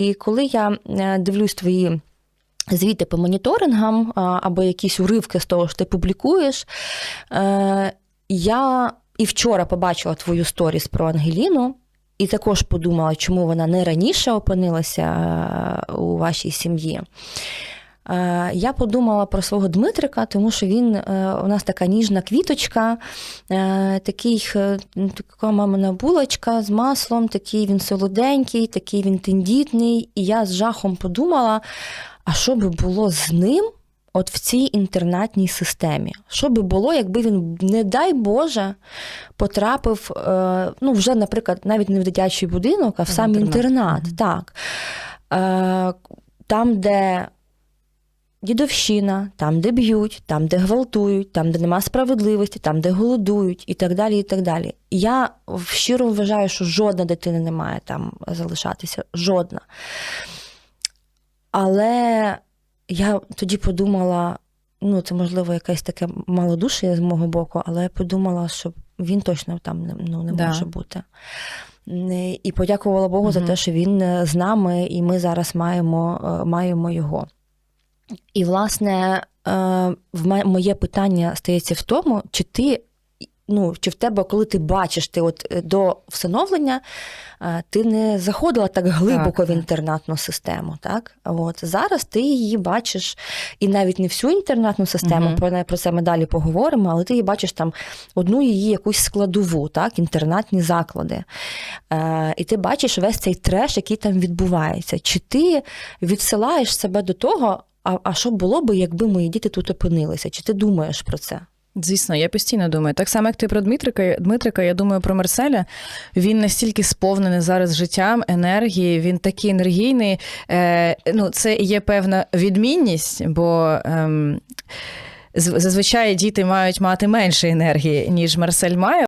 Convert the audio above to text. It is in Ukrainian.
І коли я е, дивлюсь твої. Звіти по моніторингам або якісь уривки з того, що ти публікуєш. Е, я і вчора побачила твою сторіс про Ангеліну, і також подумала, чому вона не раніше опинилася е, у вашій сім'ї. Е, Я подумала про свого Дмитрика, тому що він е, у нас така ніжна квіточка, е, такий, е, така мамина булочка з маслом, такий він солоденький, такий він тендітний. І я з жахом подумала, а що би було з ним? От в цій інтернатній системі. Що би було, якби він, не дай Боже, потрапив, ну, вже, наприклад, навіть не в дитячий будинок, а в сам інтернат. інтернат. Так. Там, де дідовщина, там, де б'ють, там, де гвалтують, там, де нема справедливості, там, де голодують, і так далі. І так далі. Я щиро вважаю, що жодна дитина не має там залишатися. Жодна. Але я тоді подумала: ну, це можливо якесь таке малодушие з мого боку, але я подумала, що він точно там ну, не Да. може бути. І подякувала Богу за те, що він е, з нами, і ми зараз маємо, е, маємо його. І, власне, е, в моє питання стається в тому, чи ти. Ну, чи в тебе, коли ти бачиш, ти от е, до всиновлення, е, ти не заходила так глибоко Так, в інтернатну систему, так? От зараз ти її бачиш, і навіть не всю інтернатну систему, Мгм. про, про це ми далі поговоримо, але ти її бачиш там одну її якусь складову, так, інтернатні заклади. Е, і ти бачиш весь цей треш, який там відбувається. Чи ти відсилаєш себе до того, а, а що було би, якби мої діти тут опинилися? Чи ти думаєш про це? Звісно, я постійно думаю. Так само, як ти про Дмитрика, Дмитрика, я думаю про Марселя. Він настільки сповнений зараз життям, енергії, він такий енергійний. Е, ну, це є певна відмінність, бо. З- Зазвичай діти мають мати менше енергії, ніж Марсель має.